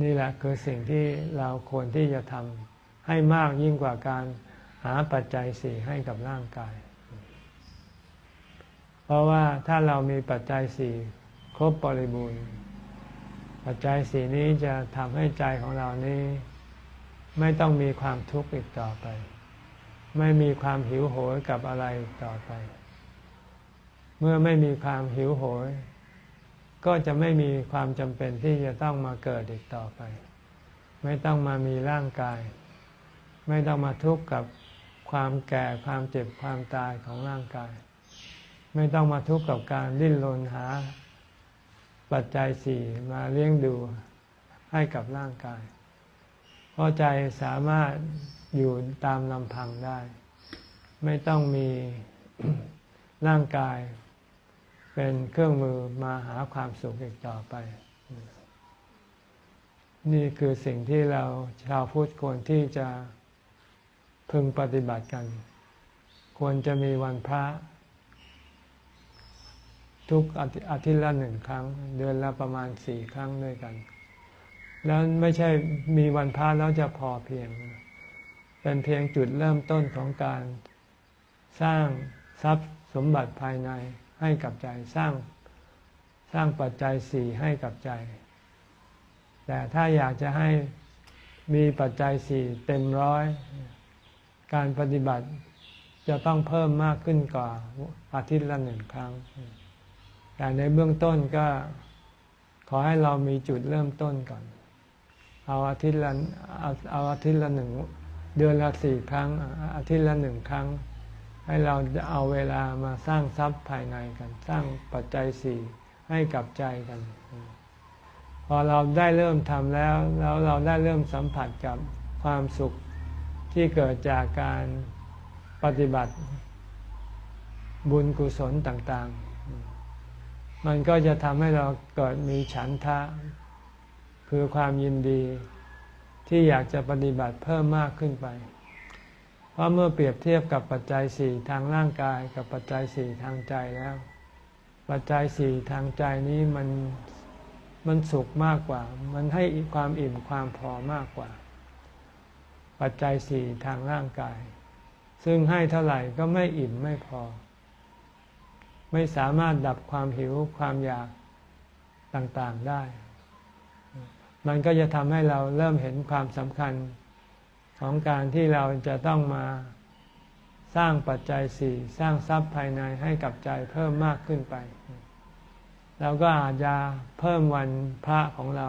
นี่แหละคือสิ่งที่เราควรที่จะทำให้มากยิ่งกว่าการหาปัจจัยสี่ให้กับร่างกาย เพราะว่าถ้าเรามีปัจจัยสี่ครบบริบูรณ์ ปัจจัยสี่นี้จะทำให้ใจของเรานี้ ไม่ต้องมีความทุกข์อีกต่อไป ไม่มีความหิวโหยกับอะไรต่อไป เมื่อไม่มีความหิวโหย ก็จะไม่มีความจำเป็นที่จะต้องมาเกิดอีกต่อไป ไม่ต้องมามีร่างกาย ไม่ต้องมาทุกข์กับความแก่ความเจ็บความตายของร่างกาย ไม่ต้องมาทุกข์กับการดิ้นรนหา ปัจจัยสี่มาเลี้ยงดูให้กับร่างกาย เพราะใจสามารถอยู่ตามลำพังได้ ไม่ต้องมีร่างกาย เป็นเครื่องมือมาหาความสุขอีกต่อไป นี่คือสิ่งที่เราชาวพุทธควรที่จะพึงปฏิบัติกัน ควรจะมีวันพระ ทุกอาทิตย์ละหนึ่งครั้ง เดือนละประมาณสี่ครั้งด้วยกัน แล้วไม่ใช่มีวันพระแล้วจะพอเพียง เป็นเพียงจุดเริ่มต้นของการสร้างทรัพย์สมบัติภายใน ให้กับใจสร้างสร้างปัจจัยสี่ให้กับใจ แต่ถ้าอยากจะให้มีปัจจัยสี่เต็มร้อย การปฏิบัติจะต้องเพิ่มมากขึ้นกว่าอาทิตย์ละหนึ่งครั้ง แต่ในเบื้องต้นก็ขอให้เรามีจุดเริ่มต้นก่อน เอาอาทิตย์ละเอาเอาอาทิตย์ละหนึ่งเดือนละสี่ครั้ง อาทิตย์ละหนึ่งครั้ง ให้เราเอาเวลามาสร้างทรัพย์ภายในกัน สร้างปัจจัยสี่ให้กับใจกัน พอเราได้เริ่มทำแล้ว แล้วเราได้เริ่มสัมผัสกับความสุขที่เกิดจากการปฏิบัติบุญกุศลต่างๆ มันก็จะทำให้เราเกิดมีฉันทะ คือความยินดีที่อยากจะปฏิบัติเพิ่มมากขึ้นไป เพราะเมื่อเปรียบเทียบกับปัจจัยสี่ทางร่างกายกับปัจจัยสี่ทางใจแล้ว ปัจจัยสี่ทางใจนี้มันมันสุขมากกว่า มันให้ความอิ่มความพอมากกว่า ปัจจัยสี่ทางร่างกาย ซึ่งให้เท่าไหร่ก็ไม่อิ่มไม่พอ ไม่สามารถดับความหิวความอยากต่างๆได้ มันก็จะทำให้เราเริ่มเห็นความสำคัญ ของการที่เราจะต้องมาสร้างปัจจัยสี่สร้างทรัพย์ภายในให้กับใจเพิ่มมากขึ้นไปเราก็อาจจะเพิ่มวันพระของเรา